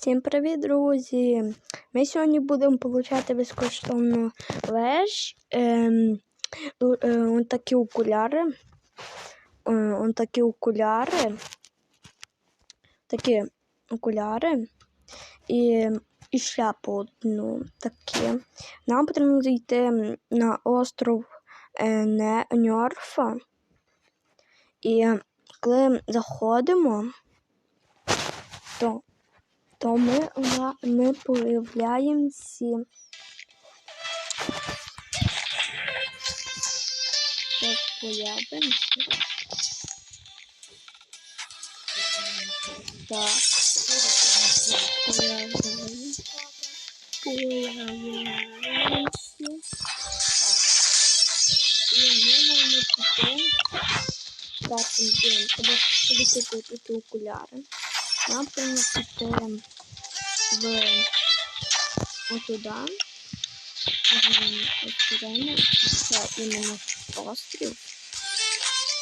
Всім привіт, друзі! Ми сьогодні будемо отримати безкоштовну веж. Ем, е, он такі окуляри. Е, он такі окуляри. Такі окуляри. І, і шляпу одну такі. Нам потрібно зайти на остров е, Ньорфа. І коли заходимо, то то ми, вона- ми появляємося. Як появимося. Так. Появляємося. Появляємося. Так. І ми маємо піти. Так, блін, треба кудись купити окуляри. Нам піти в отуда. Туди. Це іменно острів.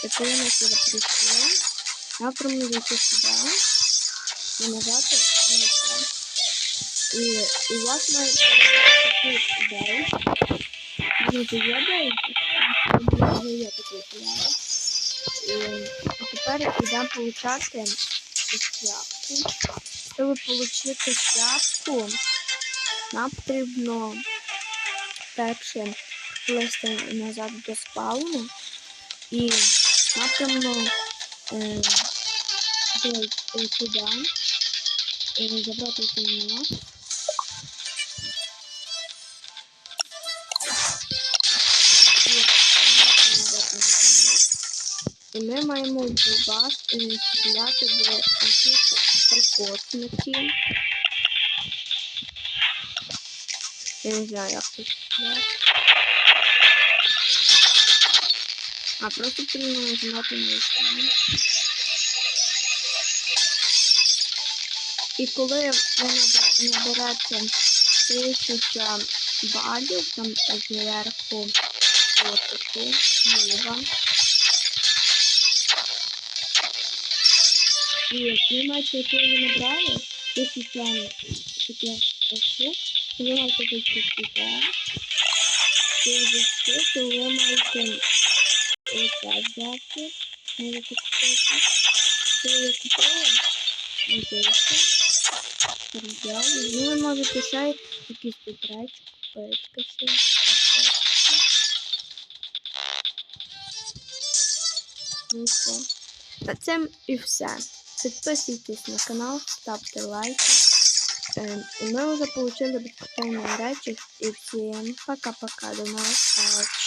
І коли ми сюди нам потрібно зайти сюди. І нажати на це. І, і у вас має появитися тут. Ну, це є деякі. Вже є такі окуляри. І, і тепер йдемо получати шляпку. Щоб отримати шляпку, нам потрібно перше плести назад до спауну. І нам потрібно е, зайти сюди, е, забрати сім'я. І ми маємо в вас стріляти в таких трикутників. Я не знаю, як це стріляти. А просто потрібно нажимати на екран. І коли ви набер- наберете тисяча балів, там зверху отаку, І ви маєте, якщо ви набрали, тисяча таке штук, то ви маєте зайти сюди. Коли зайти, то ви маєте оце взяти. Можете купити. Коли ви купили, йдете. Взяли. Ну, ви можете ще якісь речі купити. ще, Ну все. На цим все. Підписуйтесь на канал, ставте лайки. И мы уже получили отримали безкоштовні И всем пока-пока. До новых встреч.